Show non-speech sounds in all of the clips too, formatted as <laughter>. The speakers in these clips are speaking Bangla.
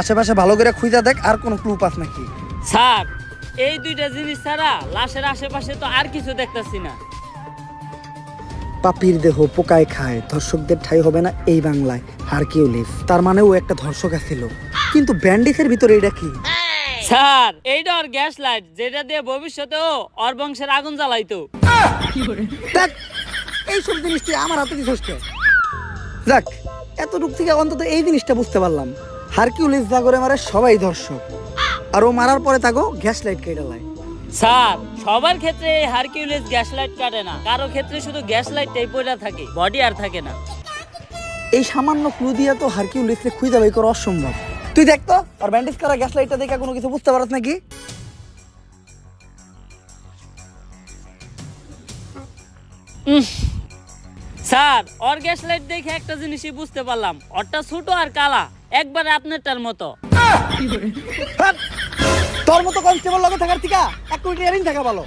আশেপাশে ভালো করে খুঁজা দেখ আর কোনো ক্লু পাস নাকি? স্যার এই দুইটা জিনিস ছাড়া লাশের আশেপাশে তো আর কিছু দেখতাছি না। পাপির দেহ পোকায় খায় ধর্ষকদের ঠাই হবে না এই বাংলায় হারকিউলিস তার মানে ও একটা ধর্ষক ছিল কিন্তু ব্যান্ডিসের ভিতরে এটা কি? স্যার এইটা ওর গ্যাস লাইট যেটা দিয়ে ভবিষ্যতেও ওর বংশের আগুন জ্বালাইতো। দেখ এইসব জিনিস তুই আমার হাতে দিছস কে? যাক এতটুক থেকে অন্তত এই জিনিসটা বুঝতে পারলাম। হারকিউলিস যা করে মারে সবাই ধর্ষক। আর ও মারার পরে তাকে গ্যাস লাইট কেটে লাই স্যার সবার ক্ষেত্রে এই হারকিউলিস গ্যাস লাইট কাটে না। কারও ক্ষেত্রে শুধু গ্যাস লাইটটাই পড়ে থাকে বডি আর থাকে না। এই সামান্য ক্লু দিয়ে তো হারকিউলিসকে খুঁজে বাই করা অসম্ভব। তুই দেখ তো আর ব্যান্ডেজ করা গ্যাস লাইটটা দেখে কোনো কিছু বুঝতে পারছ নাকি? স্যার, ওর গ্যাস লাইট দেখে একটা জিনিসই বুঝতে পারলাম। ওরটা ছোট আর কালা, একবারে আপনারটার মতো। তোর মতো কনস্টেবল লগে থাকার থেকে এক কোটি ইয়ারিং থাকা ভালো।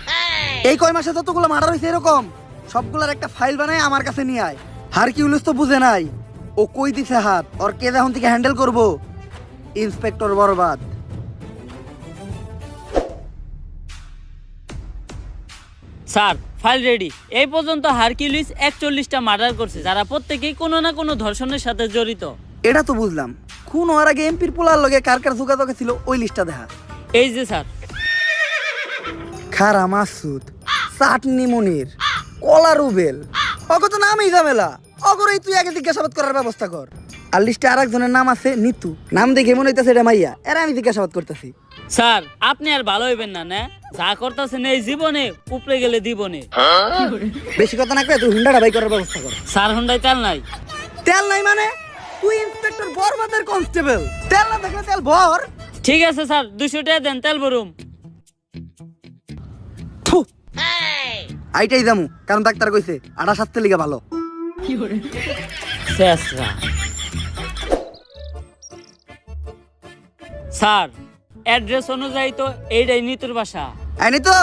এই কয় মাসে যতগুলো মার্ডার হয়েছে এরকম, সবগুলোর একটা ফাইল বানাই আমার কাছে নিয়ে আয়। হার হারকিউলিস তো বুঝে নাই। ও কই দিছে হাত? ওর কে এখন থেকে হ্যান্ডেল করব? ইন্সপেক্টর বরবাদ। স্যার ফাইল রেডি এই পর্যন্ত হারকিউলিস একচল্লিশটা মার্ডার করছে যারা প্রত্যেকেই কোনো না কোনো ধর্ষণের সাথে জড়িত। এটা তো বুঝলাম। খুন হওয়ার আগে এমপির পোলার লগে কার কার যোগাযোগ ছিল ওই লিস্টটা দেখা। এই যে স্যার। খারা মাসুদ চাটনি মনির কলা রুবেল অগত নামই ঝামেলা। অগরই তুই আগে জিজ্ঞাসাবাদ করার ব্যবস্থা কর। আর লিস্টে আর একজনের নাম আছে নিতু। নাম দেখে মনে হইতেছে এটা মাইয়া এরা আমি জিজ্ঞাসাবাদ করতেছি। স্যার আপনি আর ভালো হইবেন না না? যা করতেছেন এই জীবনে উপরে গেলে দিবনে। বেশি কথা না কয়ে তুই হুন্ডাটা বাই করার ব্যবস্থা কর। স্যার হন্ডাই তেল নাই। তেল নাই মানে? তুই ইন্সপেক্টর বরবাদের কনস্টেবল। তেল না থাকলে তেল ভর। ঠিক আছে স্যার দুশো টাকা দেন তেল ভরুম। আইটাই যামু কারণ ডাক্তার কইছে আড়া সাততে লিগা ভালো। স্যার অ্যাড্রেস অনুযায়ী তো এইটাই নিতুর বাসা। নিতু!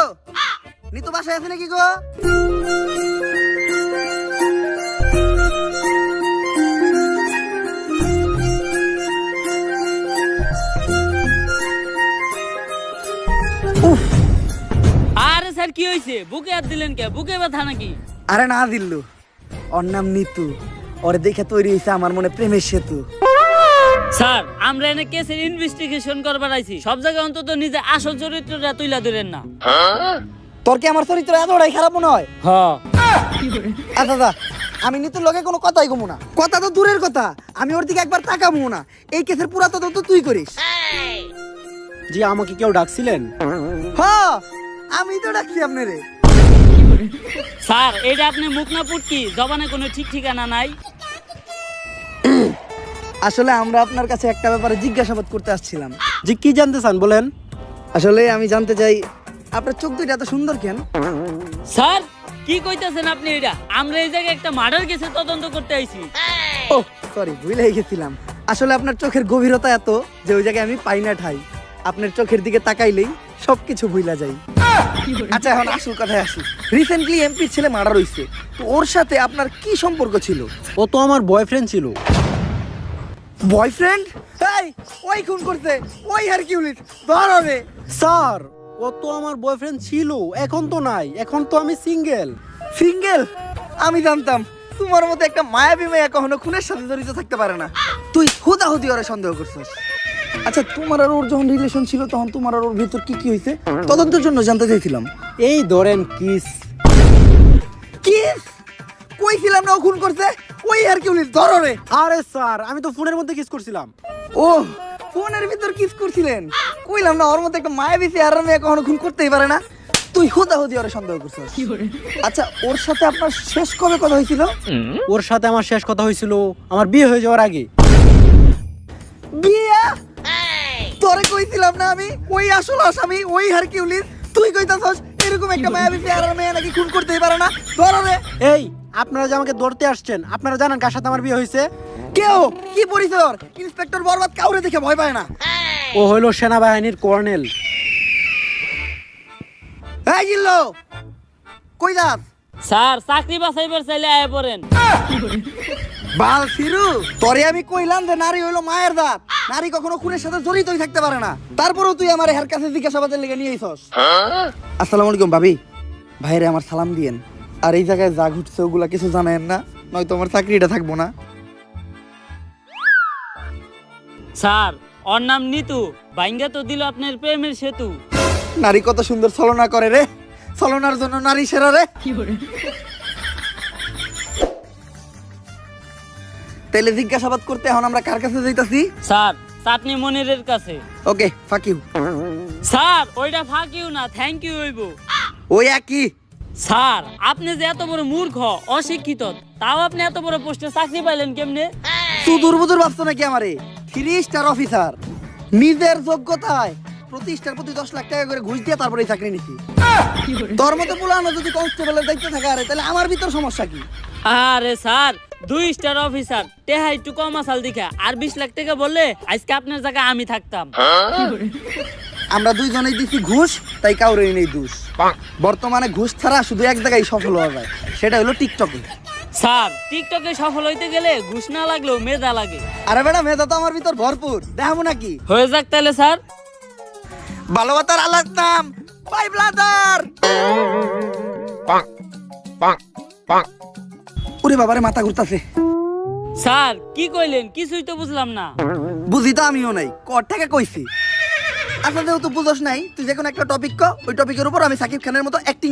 নিতু বাসায় আছে নাকি গো? উফ! আরে স্যার কি হয়েছে? বুকে হাত দিলেন কে? বুকে ব্যথা নাকি? আরে না দিল্লু ওর নাম নিতু। ওর দেখে তৈরি হয়েছে আমার মনে প্রেমের সেতু। স্যার আমরা এনে কেসের ইনভেস্টিগেশন করবার আইছি। সব জায়গায় অন্তত নিজে আসল চরিত্রটা তুইলা ধরেন না। তোর কি আমার চরিত্র এতটাই খারাপ মনে হয়? আচ্ছা আচ্ছা আমি নিতুর লগে কোনো কথাই কমু না। কথা তো দূরের কথা আমি ওর দিকে একবার তাকাবো না। এই কেসের পুরা তদন্ত তুই করিস। জি আমাকে কেউ ডাকছিলেন? হ্যাঁ আমি তো ডাকছি আপনারে। স্যার এটা আপনি মুখ না পুটকি জবানে কোনো ঠিক ঠিকানা নাই? আসলে আমরা আপনার কাছে একটা ব্যাপারে জিজ্ঞাসাবাদ করতে আসছিলাম। জি কি জানতে চান বলেন? আসলে আমি জানতে চাই আপনার চোখ দুইটা এত সুন্দর কেন? স্যার কি কইতাছেন আপনি এটা? আমরা এই জায়গায় একটা মার্ডার কেসে তদন্ত করতে আইছি। ও সরি ভুলে গেছিলাম। আসলে আপনার চোখের গভীরতা এত যে ওই জায়গায় আমি পাই না ঠাই। আপনার চোখের দিকে তাকাইলেই সবকিছু ভুলা যাই আচ্ছা এখন আসল কথায় আসি। রিসেন্টলি এমপির ছেলে মার্ডার হইছে। তো ওর সাথে আপনার কি সম্পর্ক ছিল? ও তো আমার বয়ফ্রেন্ড ছিল। বয়ফ্রেন্ড এই ওই খুন করছে। ওই উলিশ ধর স্যার ও তো আমার বয়ফ্রেন্ড ছিল এখন তো নাই এখন তো আমি সিঙ্গেল সিঙ্গেল আমি জানতাম তোমার মতো একটা মায়াবী মেয়ে কখনো খুনের সাথে জড়িত থাকতে পারে না। তুই হুদাহুদি ওরে সন্দেহ করছিস। আচ্ছা তোমার আর ওর যখন রিলেশন ছিল তখন তোমার আর ওর ভিতর কি কি হয়েছে? তদন্তের জন্য জানতে চাইছিলাম। এই ধরেন কিস। কি কইছিলাম না ও খুন করছে? ওই আর কি উলিশ ধর রে আরে স্যার আমি তো ফোনের মধ্যে কিস করছিলাম। ও ফোনের ভিতর কিস করছিলেন? কইলাম না ওর মধ্যে একটা মায়াবী চেহারার মেয়ে কখনো খুন করতেই পারে না। তুই হুদাহুদি ওরে সন্দেহ করছিস। আচ্ছা ওর সাথে আপনার শেষ কবে কথা হয়েছিল? ওর সাথে আমার শেষ কথা হয়েছিল আমার বিয়ে হয়ে যাওয়ার আগে। বিয়া? তোরে কইছিলাম না আমি? ওই আসল আসামি ওই হারকিউলিস। তুই কইতাছস এরকম একটা মায়াবী চেহারার মেয়ে নাকি খুন করতেই পারে না? ধর রে এই আপনারা যে আমাকে ধরতে আসছেন আপনারা জানেন কার সাথে আমার বিয়ে হয়েছে? কেউ? কি পরিচয়? ইন্সপেক্টর বরবাদ কাউরে দেখে ভয় পায় না। ও হইল সেনাবাহিনীর কর্নেল। এই জিল্লো কই যাস? স্যার চাকরি বাছাইবার চাইলে আয় পড়েন। বাল ফিরু তোরে আমি কইলাম যে নারী হইল মায়ের দাঁত নারী কখনো খুনের সাথে জড়িতই থাকতে পারে না। তারপরেও তুই আমার হের কাছে জিজ্ঞাসাবাদের লেগে নিয়ে আইছস। আসসালামু আলাইকুম ভাবি। ভাইরে আমার সালাম দিয়েন। আর এই জায়গায় যা ঘুরছে ওগুলা কিছু জানেন না নয়তো আমার চাকরিটা থাকব না। স্যার ওর নাম নিতু বাইঙ্গা তো দিল আপনার প্রেমের সেতু। নারী কত সুন্দর ছলনা করে রে ছলনার জন্য নারী সেরা রে। তাইলে জিজ্ঞাসাবাদ করতে এখন আমরা কার কাছে যাইতাছি? স্যার চাটনি মনিরের কাছে। ওকে ফাঁক ইউ স্যার ওইটা ফাঁকিও না থ্যাংক ইউ হইব। ওই একই। স্যার আপনি যে এত বড় মূর্খ অশিক্ষিত তাও আপনি এত বড় পোস্টে চাকরি পাইলেন কেমনে? তুই দুর্বুদুর ভাবছ নাকি আমারে? থ্রি স্টার অফিসার নিজের যোগ্যতায় প্রতি স্টার প্রতি দশ লাখ টাকা করে ঘুষ দিয়ে তারপরে এই চাকরি নিছি তোর মতো পুলানো যদি কনস্টেবলের দায়িত্ব থাকে আরে তাহলে আমার ভিতর সমস্যা কি? আরে স্যার দুই স্টার অফিসার টেহা একটু কম আসাল দেখা। আর বিশ লাখ টাকা বললে আজকে আপনার জায়গায় আমি থাকতাম। <laughs> আমরা দুইজনেই দিছি ঘুষ তাই কাউরে নেই দোষ। বর্তমানে ঘুষ ছাড়া শুধু এক জায়গায় সফল হওয়া যায় সেটা হলো টিকটকে। স্যার টিকটকে সফল হইতে গেলে ঘুষ না লাগলেও মেধা লাগে। আরে বেটা মেধা তো আমার ভিতর ভরপুর দেখাবো নাকি? হয়ে যাক তাহলে স্যার। ভালোবাতার আল্লাহর নাম বাই ব্লাদার। ওরে বাবারে মাথা ঘুরতাছে। স্যার কি কইলেন? কিছুই তো বুঝলাম না। বুঝি তো আমিও নাই কর থেকে কইছি। আচ্ছা যেহেতু বুঝোস নাই, তুই যে কোনো একটা টপিক ক, ওই টপিকের উপর আমি সাকিব খানের মতো অ্যাক্টিং